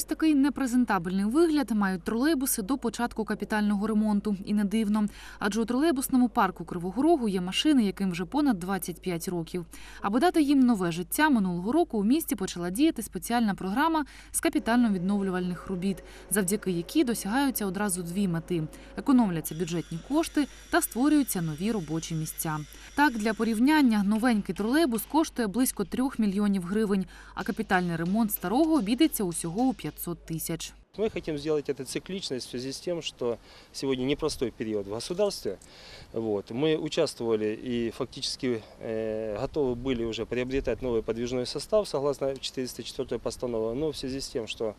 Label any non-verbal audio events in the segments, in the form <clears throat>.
Ось такий непрезентабельний вигляд мають тролейбуси до початку капітального ремонту. І не дивно. Адже у тролейбусному парку Кривого Рогу є машини, яким вже понад 25 років. Аби дати їм нове життя, минулого року у місті почала діяти спеціальна програма з капітально-відновлювальних робіт, завдяки якій досягаються одразу дві мети: економляться бюджетні кошти та створюються нові робочі місця. Так, для порівняння новенький тролейбус коштує близько 3 мільйонів гривень, а капітальний ремонт старого обійдеться усього у 500 тисяч. Мы хотим сделать это циклично в связи с тем, что сегодня непростой период в государстве. Вот. Мы участвовали и фактически э, готовы были уже приобретать новый подвижной состав согласно 404 постановы, но в связи с тем, что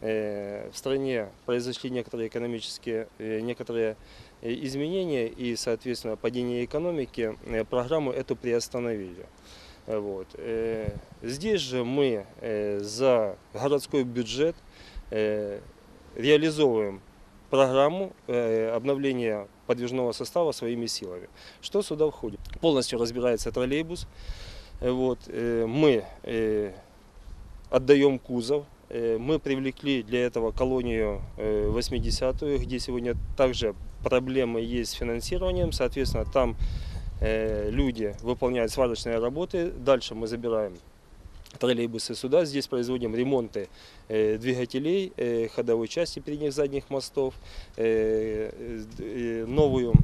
э, в стране произошли некоторые экономические, э, некоторые э, изменения и, соответственно, падение экономики, э, программу эту приостановили. Вот. Э, Здесь же мы э, за городской бюджет э, реализовываем программу обновления подвижного состава своими силами. Что сюда входит? Полностью разбирается троллейбус. Вот, мы отдаем кузов. Мы привлекли для этого колонию э, 80-ю, где сегодня также проблемы есть с финансированием. Соответственно, там люди выполняют сварочные работы. Дальше мы забираем троллейбусы сюда. Здесь производим ремонты э, двигателей, э, ходовой части передних задних мостов, э, э, новую э,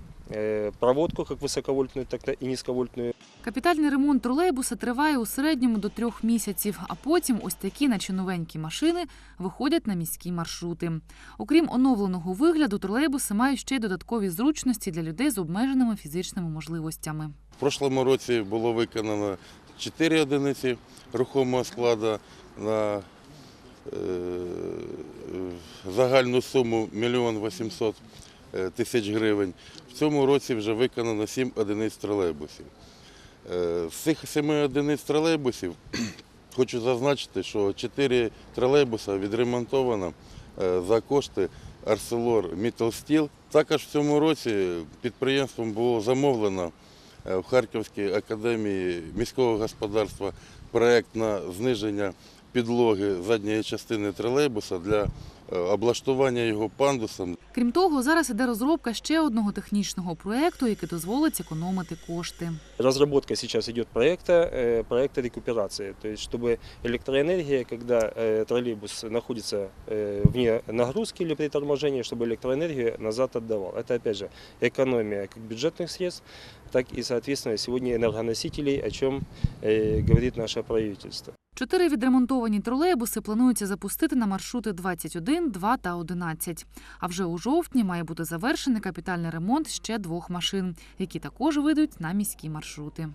проводку, как высоковольтную, так и низковольтную. Капітальний ремонт тролейбуса триває у середньому до трьох місяців, а потім ось такі, наче новенькі машини, виходять на міські маршрути. Окрім оновленого вигляду, тролейбуси мають ще й додаткові зручності для людей з обмеженими фізичними можливостями. В прошлому році було виконано 4 одиниці рухомого складу на е, загальну суму 1 800 000 тисяч гривень. В цьому році вже виконано 7 одиниць тролейбусів. Е, З цих 7 одиниць тролейбусів <clears throat> хочу зазначити, що 4 тролейбуса відремонтовано е, за кошти Арселор Міталстіл. Також в цьому році підприємством було замовлено е, в Харківській академії міського господарства проєкт на зниження підлоги задньої частини тролейбуса для е, облаштування його пандусом. Крім того, зараз іде розробка ще одного технічного проекту, який дозволить економити кошти. Разработка сейчас идет проекта, э, проекта рекуперации. То есть, чтобы электроэнергия, когда э, троллейбус находится э, вне нагрузки или при торможении, чтобы электроэнергию назад отдавал. Это, опять же, экономия как бюджетных средств, так и, соответственно, сегодня энергоносителей, о чем э, говорит наше правительство. Чотири відремонтовані тролейбуси планується запустити на маршрути 21, 2 та 11. А вже у жовтні має бути завершений капітальний ремонт ще двох машин, які також вийдуть на міські маршрути.